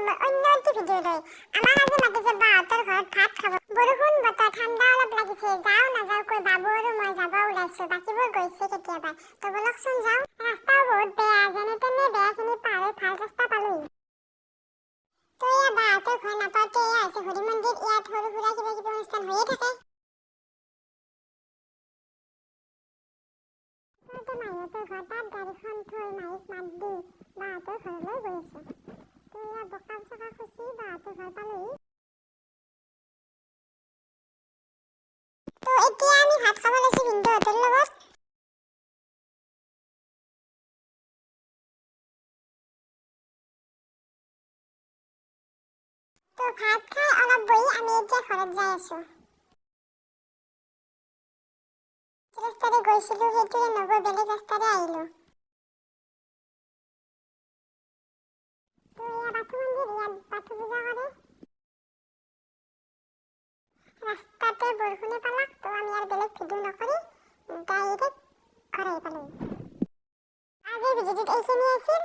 মোৰ অন্য আজি মাতিছে বাহঁতৰ ঘৰত বৰষুণ, বতৰ ঠাণ্ডা অলপ লাগিছে। যাওঁ, নাযাওঁ কৈ বাবু আৰু মই যাওঁ। ৰাস্তাও বহুত ভালো ৰাস্তা পালোহি। তো এয়া বাহঁতৰ ঘৰ নাপাওঁতে এয়া হৈছে হৰি মন্দিৰ। ইয়াত সৰু সুৰা কিবা কিবি অনুষ্ঠান হৈয়ে থাকে। মাত দি বাহঁতৰ ঘৰলৈ গৈ আছো। ভাত খাব লৈছো ভিনদেউহঁতৰ লগত। তো ভাত খাই অলপ বহি আমি এতিয়া ঘৰত যাই আছো। ৰাস্তাৰে গৈছিলো, সেইটোৰে নগৈ বেলেগ ৰাস্তাৰে আহিলো। ডাইৰেক্ট ঘৰ আহি পালোঁ আজিৰ ভিডিঅ'টোত আছিল